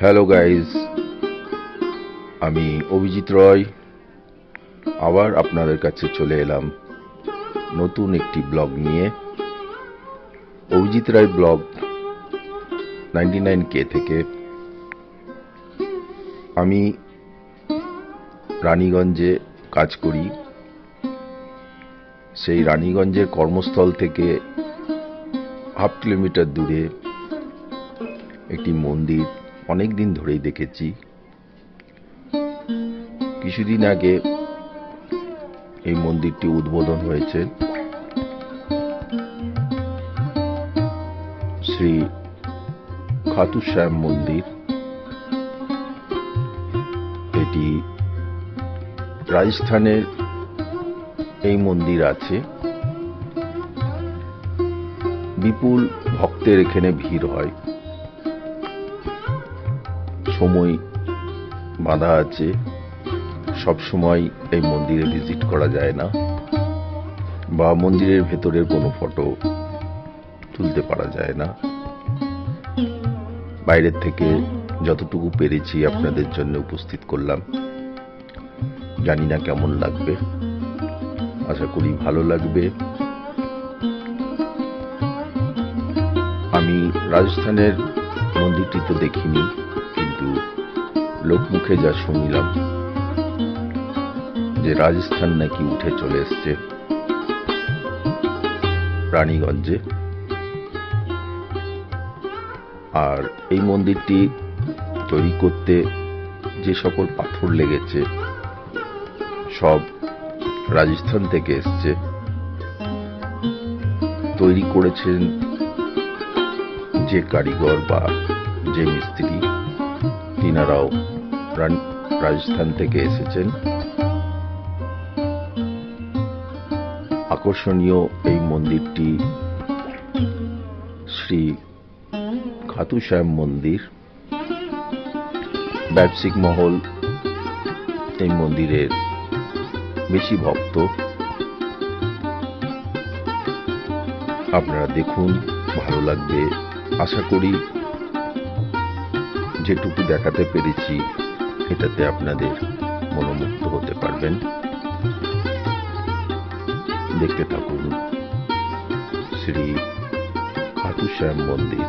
Hello guys আমি অভিজিৎ রয়। আবার আপনাদের কাছে চলে এলাম নতুন একটি ব্লগ নিয়ে। Abhijit Roy blog ninety nine কে থেকে। আমি রানীগঞ্জে কাজ করি। সেই রানীগঞ্জের কর্মস্থল থেকে হাফ কিলোমিটার দূরে একটি মন্দির। অনেক দিন ধরেই দেখেছি। কিছুদিন আগে এই মন্দিরটি উদ্বোধন হয়েছে। শ্রী খাতুশ্যাম মন্দির। এটি রাজস্থানের এই মন্দির আছে। বিপুল ভক্তের এখানে ভিড় হয়। সময় বাঁধা আছে, সব সময় এই মন্দিরে ভিজিট করা যায় না, বা মন্দিরের ভেতরের কোনো ফটো তুলতে পারা যায় না। বাইরের থেকে যতটুকু পেরেছি আপনাদের জন্য উপস্থিত করলাম। জানি না কেমন লাগবে। আশা করি ভালো লাগবে। আমি রাজস্থানের মন্দিরটি তো দেখিনি। লোকমুখে যা শুনলাম, যে রাজস্থান নাকি উঠে চলে এসছে রানীগঞ্জে। আর এই মন্দিরটি তৈরি করতে যে সকল পাথর লেগেছে, সব রাজস্থান থেকে এসছে। তৈরি করেছেন যে কারিগর বা যে মিস্ত্রি, তিনারাও রান- রাজস্থান থেকে এসেছেন। আকর্ষণীয় এই মন্দিরটি শ্রী খাতুশ্যাম মন্দির ব্যবসায়িক মহল, এই মন্দিরের বেশি ভক্ত। আপনারা দেখুন, ভালো লাগবে। আশা করি যেটুকু দেখাতে পেরেছি এটাতে আপনাদের মনোমুগ্ধ হতে পারবেন। দেখতে থাকুন শ্রী খাতুশ্যাম মন্দির।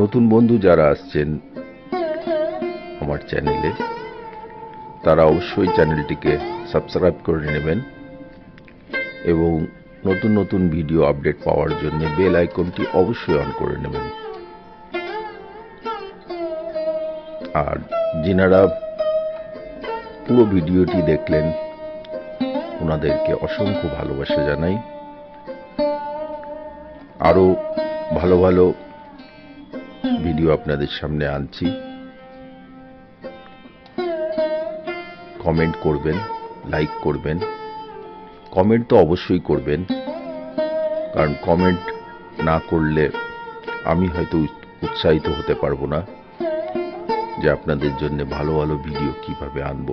নতুন বন্ধু যারা আসছেন আমার চ্যানেলে, তারা অবশ্যই চ্যানেলটিকে সাবস্ক্রাইব করে নেবেন এবং নতুন নতুন ভিডিও আপডেট পাওয়ার জন্য বেল আইকনটি অবশ্যই অন করে নেবেন। আর যিনারা পুরো ভিডিওটি দেখলেন, ওনাদেরকে অসংখ্য ভালোবাসা জানাই। আরও ভালো ভালো ভিডিও আপনাদের সামনে আনছি। কমেন্ট করবেন, লাইক করবেন। কমেন্ট তো অবশ্যই করবেন, কারণ কমেন্ট না করলে আমি হয়তো উৎসাহিত হতে পারব না যে আপনাদের জন্য ভালো ভালো ভিডিও কীভাবে আনব।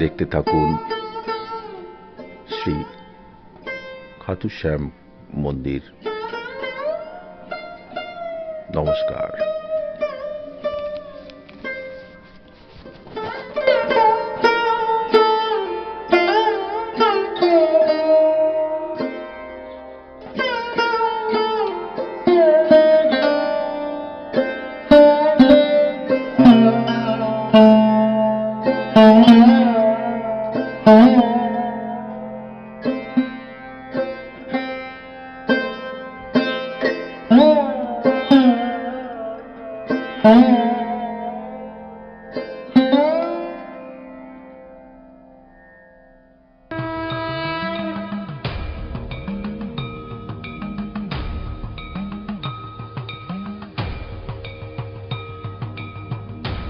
দেখতে থাকুন শ্রী খাতুশ্যাম মন্দির। নমস্কার Thank